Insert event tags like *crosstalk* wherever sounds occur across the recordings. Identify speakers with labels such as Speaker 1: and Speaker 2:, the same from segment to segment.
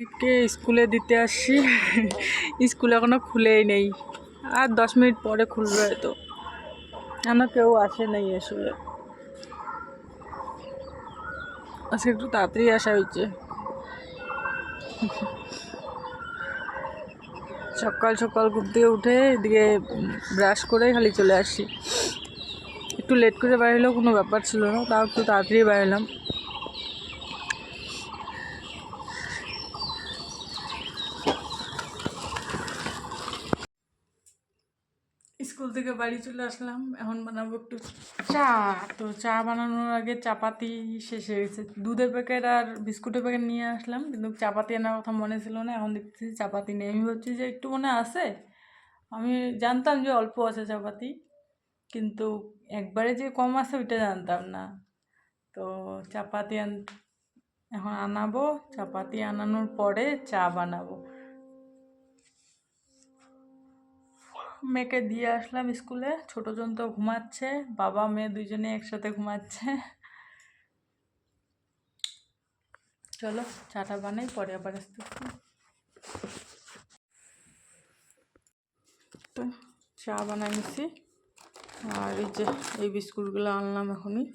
Speaker 1: কে স্কুলে দিতে আসছি স্কুল এখনও খুলেই নেই। আর দশ মিনিট পরে খুলবে হয়তো এখনও কেউ আসে নাই আসলে। আজকে একটু তাড়াতাড়ি আসা হয়েছে। সকাল সকাল ঘুম থেকে উঠে এদিকে ব্রাশ করে খালি চলে আসি। একটু লেট করে বেরোলেও কোনো ব্যাপার ছিল না, তাও একটু তাড়াতাড়ি স্কুল থেকে বাড়ি চলে আসলাম। এখন বানাবো একটু চা। তো চা বানানোর আগে চাপাতি শেষ হয়ে গেছে। দুধের প্যাকেট আর বিস্কুটের প্যাকেট নিয়ে আসলাম কিন্তু চাপাতি আনার কথা মনে ছিল না। এখন দেখতেছি চাপাতি নেই। আমি ভাবছি যে একটু মনে আছে। আমি জানতাম যে অল্প আছে চাপাতি কিন্তু একবারে যে কম আছে ওইটা জানতাম না। তো চাপাতি আন এখন আনাবো। চাপাতি আনানোর পরে চা বানাবো। মেয়েকে দিয়ে আসলাম স্কুলে। ছোটোজন তো ঘুমাচ্ছে, বাবা, মেয়ে দুজনে একসাথে ঘুমাচ্ছে। চলো, চাটা বানাই, পরে আবার আসতে চা বানাই নিছি। আর এই যে, এই বিস্কুটগুলো আনলাম এখনই,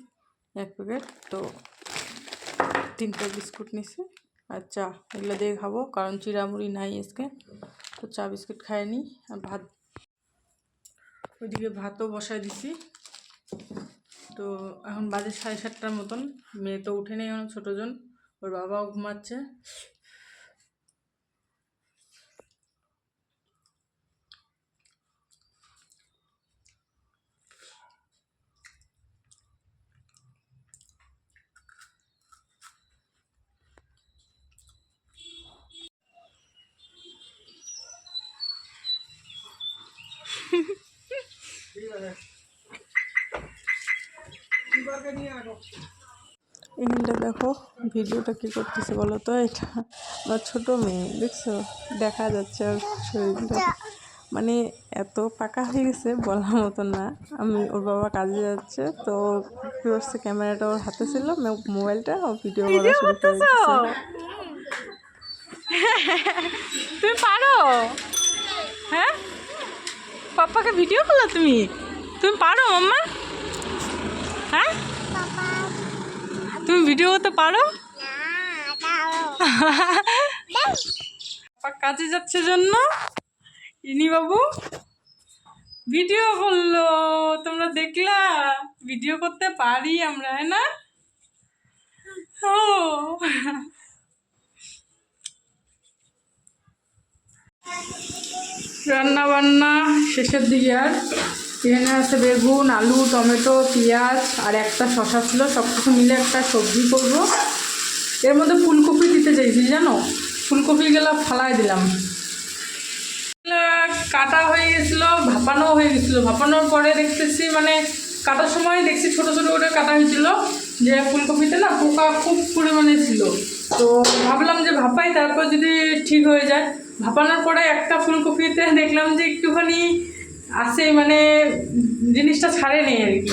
Speaker 1: এক প্যাকেট। তো তিনটে বিস্কুট নিছি। আর চা, এগুলো দিয়ে খাব, কারণ চিড়ামুড়ি নাই আজকে। তো চা বিস্কুট খাইনি, আর ভাত ওইদিকে ভাতও বসায় দিছি। তো এখন বাজে সাড়ে সাতটার মতন। মেয়ে তো উঠে নেই এখন ছোটোজন ওর বাবাও ঘুমাচ্ছে। *laughs* এখানটা দেখো ভিডিওটা কি করতেছে বলো তো? এটা আমার ছোটো মেয়ে দেখছ? দেখা যাচ্ছে ওর শরীরটা। মানে এত পাকা হয়ে গেছে বলার মতো না। আমি ওর বাবা কাজে যাচ্ছে তো কি করছে ক্যামেরাটা ওর হাতে ছিল মোবাইলটা ও ভিডিও করা শুরু করে তুমি পারো? হ্যাঁ? পাপ্পাকে ভিডিও করল তুমি? তুমি পারো মাম্মা হ্যাঁ? তুমি ভিডিও করতে পারো? কাজে যাচ্ছে জন্য? ইনি বাবু ভিডিও করল। তোমরা দেখলা? ভিডিও করতে পারি আমরা হ্যাঁ না? ও। রান্না বান্না শেষের দিকে আর এখানে আছে বেগুন, আলু, টমেটো, পেঁয়াজ আর একটা শশা ছিল। সব কিছু মিলে একটা সবজি করব। এর মধ্যে ফুলকপি দিতে চাইছি, জানো? ফুলকপি ফুলকপিগুলো ফালাই দিলাম। কাটা হয়ে গেছিল, ভাপানো হয়ে গেছিল। ভাপানোর পরে দেখতেছি মানে কাটার সময় দেখছি ছোট ছোট করে কাটা হয়েছিল। যে ফুলকপিতে না পোকা খুব পরিমাণে ছিল। তো ভাবলাম যে ভাপাই, তারপর যদি ঠিক হয়ে যায়। ভাপানোর পরে একটা ফুলকপিতে দেখলাম যে একটুখানি আছে মানে জিনিসটা ছাড়ে নেই আর কি।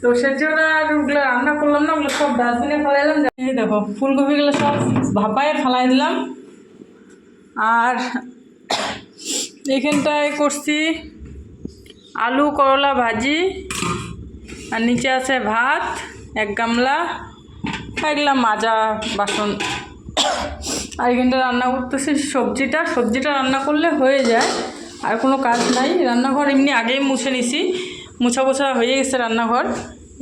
Speaker 1: তো সেজন্য আর ওগুলো রান্না করলাম না, ওগুলো সব ডাস্টবিনে ফেলাইলাম। এই দেখো, ফুলকপিগুলো সব ভাপায় ফেলাই দিলাম। আর এখানটায় করছি আলু, করলা ভাজি, আর নিচে আছে ভাত, এক গামলা এগুলা মাজা বাসন। আর এখানটা রান্না করতেছি সবজিটা। সবজিটা রান্না করলে হয়ে যায়। আর কোনো কাজ নাই। রান্নাঘর এমনি আগেই মুছে নিছি। মুছা মুছা হয়ে গেছে রান্নাঘর।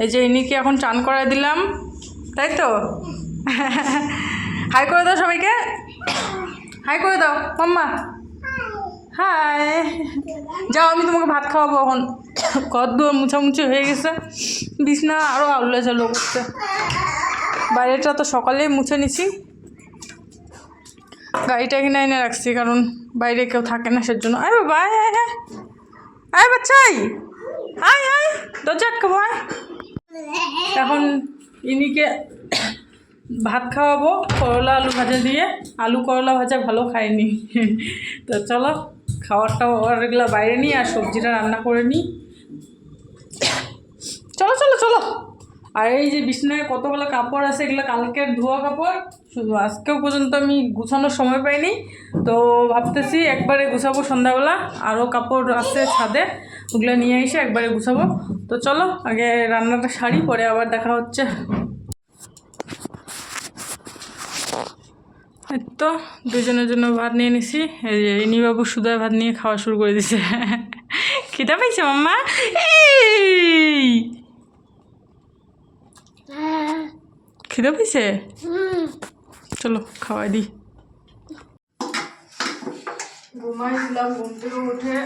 Speaker 1: এই যে ইনিকে এখন চান করাই দিলাম। তাই তো? হাই করে দাও সবাইকে। হাই করে দাও। মাম্মা। হাই। যাও, আমি তোমাকে ভাত খাওয়াবো এখন। কত মুছামুছি হয়ে গেছে। বিছনা আরও আউলে চলো বাইরেটা তো সকালেই মুছে নিছি। গাড়িটা এখানে এনে রাখছি, কারণ বাইরে কেউ থাকে না সেজন্য। আয় বাবা, আয় আয় আয়। আয় বাচ্চাই। আয় আয়। দরজা আটকাবো, আয়। এখন ইনিকে ভাত খাওয়াবো, করলা আলু ভাজা দিয়ে। আলু করলা ভাজা ভালো খাইনি তো চলো খাওয়ার টাওয়ার এগুলো বাইরে নিই আর সবজিটা রান্না করে নিই। চলো চলো চলো। আর এই যে বিছনায় কতগুলো কাপড় আছে, এগুলো কালকের ধোয়া কাপড়। শুধু আজকেও পর্যন্ত আমি গুছানোর সময় পাইনি। তো ভাবতেছি একবারে গুছাবো সন্ধ্যাবেলা। আরও কাপড় আছে ছাদে, ওগুলো নিয়ে এসে একবারে গুছাবো। তো চলো, আগে রান্নাটা সারি, পরে আবার দেখা হচ্ছে। তো, দুজনের জন্য ভাত নিয়ে নিছি। এই যে ইনিবাবু সুদয় ভাত নিয়ে খাওয়া শুরু করে দিছে। *laughs* খিদা পাইছে মাম্মা? খিদা পাইছে চলো খাওয়াই দিই। ঘুমাইছিলাম ঘুম থেকে উঠে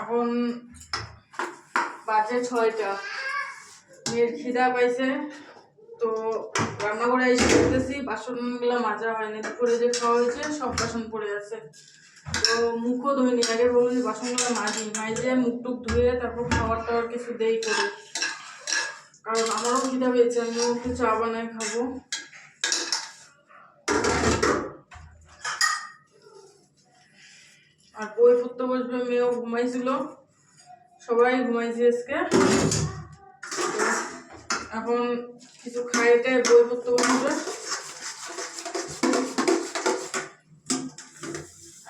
Speaker 1: এখন বাজে ছয়টা। মেয়ের খিদা পাইছে তো রান্না করে এসে দেখতেছি বাসনগুলো মাজা হয়নি। দুপুরে যে খাওয়া হয়েছে সব বাসন পড়ে আছে। তো মুখও ধুইনি আগে বলুন যে বাসনগুলো মাজি। মাইজে মুখ টুক ধুয়ে তারপর খাবার টাবার কিছু দেই করে। কারণ আমারও খিদা পেয়েছে আমিও একটু চা বানাই খাব। আর বই পড়তে বসবে, মেয়েও ঘুমাইছিল। সবাই ঘুমাইছে আজকে। এখন কিছু খাইতে বই পড়তে বসবে।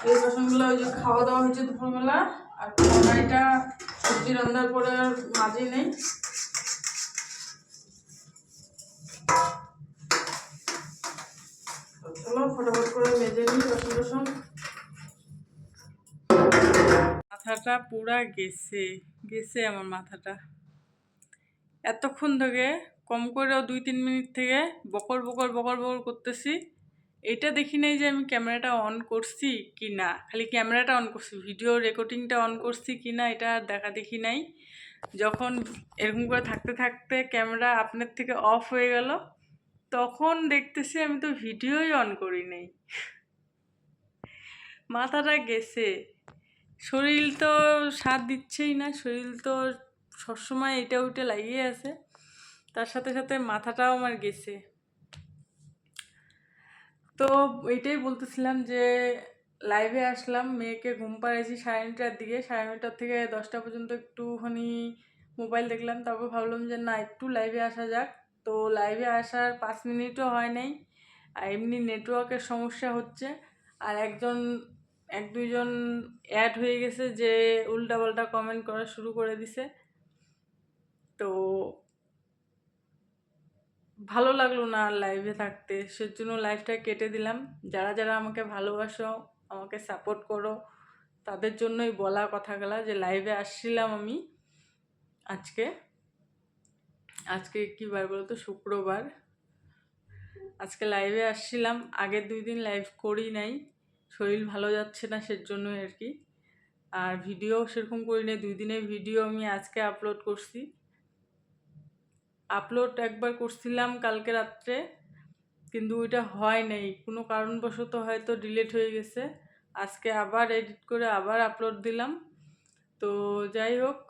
Speaker 1: এই বাসনগুলো ওই যে খাওয়া দাওয়া হয়েছে দুপুরবেলা। আর কড়াইটা সবজি রান্নার পরে আর মাঝে নেই। মাথাটা পুরা গেছে গেছে আমার মাথাটা। এতক্ষণ থেকে কম করেও দুই তিন মিনিট থেকে বকর বকর বকর বকর করতেছি। এটা দেখি নাই যে আমি ক্যামেরাটা অন করছি কি না খালি ক্যামেরাটা অন করছি, ভিডিও রেকর্ডিংটা অন করছি কি না এটা দেখা দেখি নাই। যখন এরকম করে থাকতে থাকতে ক্যামেরা আপনার থেকে অফ হয়ে গেল, তখন দেখতেছি আমি তো ভিডিওই অন করি নাই। মাথাটা গেছে। শরীর তো সাথ দিচ্ছেই না, শরীর তো সবসময় এটা ওইটা লাগিয়ে আছে। তার সাথে সাথে মাথাটাও আমার গেছে। তো এইটাই বলতেছিলাম যে লাইভে আসলাম, মেয়েকে ঘুম পাড়াইছি সাড়ে নটার দিকে। সাড়ে নটার থেকে দশটা পর্যন্ত একটুখানি মোবাইল দেখলাম, তারপর ভাবলাম যে না, একটু লাইভে আসা যাক। তো লাইভে আসার পাঁচ মিনিটও হয় নাই, আর এমনি নেটওয়ার্কের সমস্যা হচ্ছে। আর একজন, এক দুইজন অ্যাড হয়ে গেছে যে উল্টাপাল্টা কমেন্ট করা শুরু করে দিছে। তো ভালো লাগল না আর লাইভে থাকতে, সেজন্য লাইভটা কেটে দিলাম। যারা যারা আমাকে ভালোবাসো আমাকে সাপোর্ট করো। তাদের জন্যই বলা কথাগুলা যে লাইভে আসছিলাম আমি আজকে। আজকে কী বার বলতো? শুক্রবার। আজকে লাইভে আসছিলাম। আগের দুই দিন লাইভ করি নাই। শরীর ভালো যাচ্ছে না সেজন্যই আর কি। আর ভিডিও সেরকম করি নাই। দুই দিনের ভিডিও আমি আজকে আপলোড করছি। আপলোড একবার করছিলাম কালকে রাত্রে। কিন্তু ওইটা হয় নাই। কোনো কারণবশত হয়তো ডিলেট হয়ে গেছে। আজকে আবার এডিট করে আবার আপলোড দিলাম। তো যাই হোক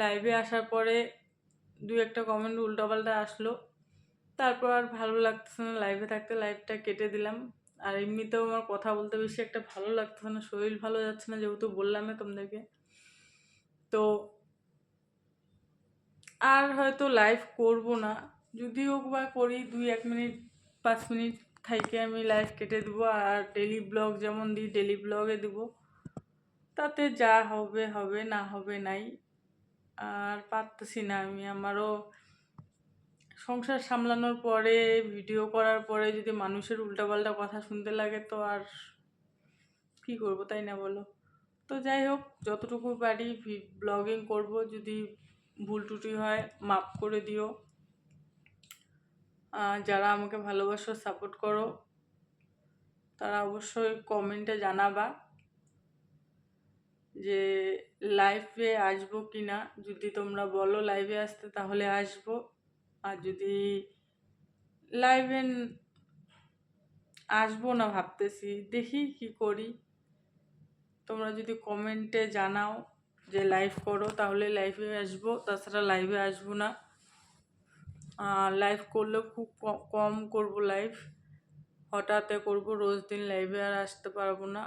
Speaker 1: লাইভে আসার পরে দু একটা কমেন্ট উল্টাপাল্টা আসলো। তারপর আর ভালো লাগতেছে না লাইভে থাকতে লাইভটা কেটে দিলাম। আর এমনিতেও আমার কথা বলতে বেশি একটা ভালো লাগতেছে না, শরীর ভালো যাচ্ছে না যেহেতু বললামে তোমাদেরকে। তো আর হয়তো লাইভ করব না। যদি হোক বা করি দুই এক মিনিট পাঁচ মিনিট থাইকে আমি লাইভ কেটে দেবো আর ডেলি ব্লগ যেমন দিই ডেলি ব্লগে দেবো। তাতে যা হবে হবে না হবে নাই। আর পারতেছি না আমি, আমারও সংসার সামলানোর পরে ভিডিও করার পরে যদি মানুষের উল্টাপাল্টা কথা শুনতে লাগে তো আর কী করব, তাই না বলো? তো যাই হোক, যতটুকু পারি ব্লগিং করব। যদি ভুল ত্রুটি হয় মাপ করে দিও। যারা আমাকে ভালোবাসো সাপোর্ট করো, তারা অবশ্যই কমেন্টে জানাবা যে লাইভে আসব কি না যদি তোমরা বলো লাইভে আসতে, তাহলে আসব। আর যদি লাইভে আসব না ভাবতেছি, দেখি কি করি। তোমরা যদি কমেন্টে জানাও যে লাইভ করো, তাহলে লাইভে আসব। তাছাড়া লাইভে আসব না। লাইভ করলেও খুব কম করব লাইভ হঠাৎ করব, রোজ দিন লাইভে আর আসতে পারব না।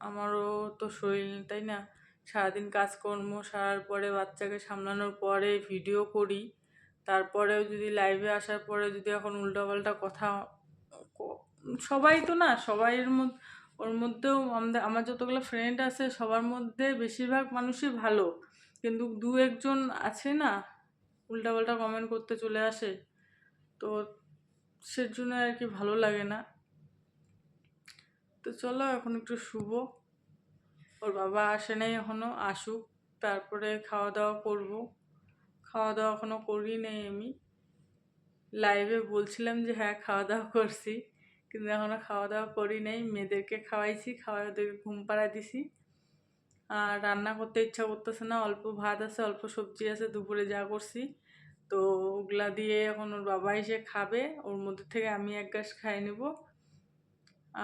Speaker 1: আমারও তো শরীর তাই না? সারাদিন কাজকর্ম, সারার পরে বাচ্চাকে সামলানোর পরে ভিডিও করি। তারপরেও যদি লাইভে আসার পরে যদি এখন উল্টোপাল্টা কথা সবাই তো না, সবাইয়ের মধ্যে, ওর মধ্যেও আমাদের, আমার যতগুলো ফ্রেন্ড আছে, সবার মধ্যে বেশিরভাগ মানুষই ভালো। কিন্তু দু একজন আছে না উল্টাপাল্টা কমেন্ট করতে চলে আসে, তো সের জন্য আর কি ভালো লাগে না। তো চলো এখন একটু শুভ ওর বাবা আসে নাই এখনও আসুক, তারপরে খাওয়া দাওয়া করব। খাওয়া দাওয়া এখনও করি নাই আমি। লাইভে বলছিলাম যে হ্যাঁ খাওয়া দাওয়া করছি, কিন্তু এখনও খাওয়া দাওয়া করি নাই। মেয়েদেরকে খাওয়াইছি খাওয়াই ওদেরকে ঘুম পাড়া দিছি। আর রান্না করতে ইচ্ছা করতেছে না, অল্প ভাত আছে, অল্প সবজি আছে, দুপুরে যা করছি। তো ওগুলা দিয়ে এখন ওর বাবা এসে খাবে, ওর মধ্যে থেকে আমি এক গ্লাস খাই নেব।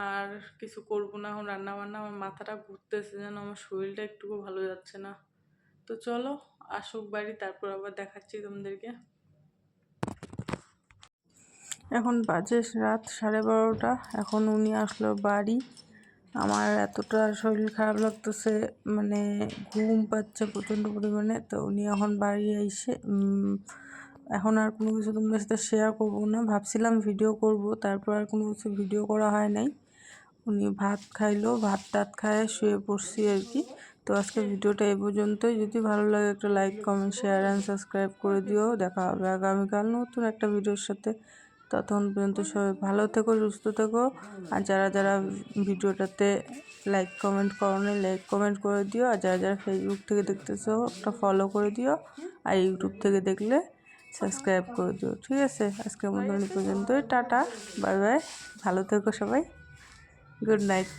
Speaker 1: আর কিছু করব না, এখন রান্না বান্না আমার মাথাটা ঘুরতেছে যেন, আমার শরীরটা একটুকু ভালো যাচ্ছে না। তো চলো, আসুক বাড়ি, তারপর আবার দেখাচ্ছি তোমাদেরকে। এখন বাজে রাত সাড়ে বারোটা, এখন উনি আসলো বাড়ি। আমার এতটা শরীর খারাপ লাগতেছে মানে ঘুম পাচ্ছে প্রচণ্ড পরিমাণে। তো উনি এখন বাড়ি এসে এখন আর কোনো কিছু তোমাদের সাথে শেয়ার করব না। ভাবছিলাম ভিডিও করব, তারপর আর কোনো কিছু ভিডিও করা হয় নাই। উনি ভাত খাইলো, ভাত টাত খায়, শুয়ে পড়ছি আর কি। তো আজকে ভিডিওটা এই পর্যন্তই। যদি ভালো লাগে একটা like comment share and subscribe করে দিও। দেখা হবে আগামীকাল নতুন একটা ভিডিওর সাথে। ততক্ষণ পর্যন্ত সবাই ভালো থেকো, সুস্থ থেকো। আর যারা যারা ভিডিওটাতে লাইক কমেন্ট করো লাইক কমেন্ট করে দিও। আর যারা যারা ফেসবুক থেকে দেখতেছো, একটা ফলো করে দিও। আর ইউটিউব থেকে দেখলে সাবস্ক্রাইব করে দিও, ঠিক আছে? আজকের মতন পর্যন্তই, টাটা বাই বাই ভালো থেকো সবাই গুড নাইট